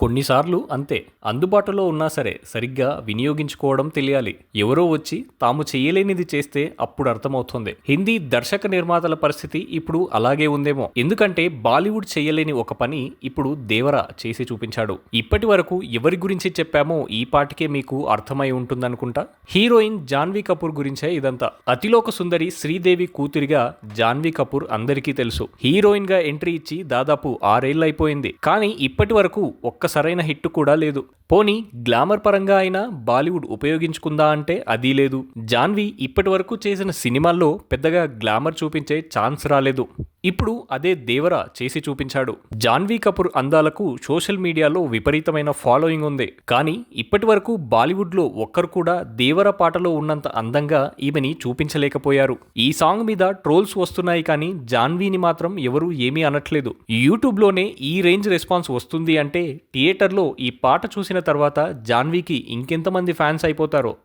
కొన్నిసార్లు అంతే. అందుబాటులో ఉన్నా సరే సరిగ్గా వినియోగించుకోవడం తెలియాలి. ఎవరో వచ్చి తాము చేయలేనిది చేస్తే అప్పుడు అర్థమవుతుంది. హిందీ దర్శక నిర్మాతల పరిస్థితి ఇప్పుడు అలాగే ఉందేమో. ఎందుకంటే బాలీవుడ్ చేయలేని ఒక పని ఇప్పుడు దేవరా చేసి చూపించాడు. ఇప్పటి వరకు ఎవరి గురించి చెప్పామో ఈ పాటికే మీకు అర్థమై ఉంటుందనుకుంటా? హీరోయిన్ జాన్వీ కపూర్ గురించే ఇదంతా. అతిలోక సుందరి శ్రీదేవి కూతురిగా జాన్వీ కపూర్ అందరికీ తెలుసు. హీరోయిన్గా ఎంట్రీ ఇచ్చి దాదాపు ఆరేళ్ళైపోయింది. కానీ ఇప్పటి వరకు ఒక్క సరైన హిట్ కూడా లేదు. పోనీ గ్లామర్ పరంగా అయినా బాలీవుడ్ ఉపయోగించుకుందా అంటే అది లేదు. జాన్వి ఇప్పటి వరకు చేసిన సినిమాల్లో పెద్దగా గ్లామర్ చూపించే ఛాన్స్ రాలేదు. ఇప్పుడు అదే దేవరా చేసి చూపించాడు. జాన్వీ కపూర్ అందాలకు సోషల్ మీడియాలో విపరీతమైన ఫాలోయింగ్ ఉంది. కానీ ఇప్పటి వరకు బాలీవుడ్లో ఒక్కరు కూడా దేవర పాటలో ఉన్నంత అందంగా ఈమెని చూపించలేకపోయారు. ఈ సాంగ్ మీద ట్రోల్స్ వస్తున్నాయి కానీ జాన్వీని మాత్రం ఎవరూ ఏమీ అనట్లేదు. యూట్యూబ్లోనే ఈ రేంజ్ రెస్పాన్స్ వస్తుంది అంటే థియేటర్లో ఈ పాట చూసిన తర్వాత జాన్వీకి ఇంకెంతమంది ఫ్యాన్స్ అయిపోతారో.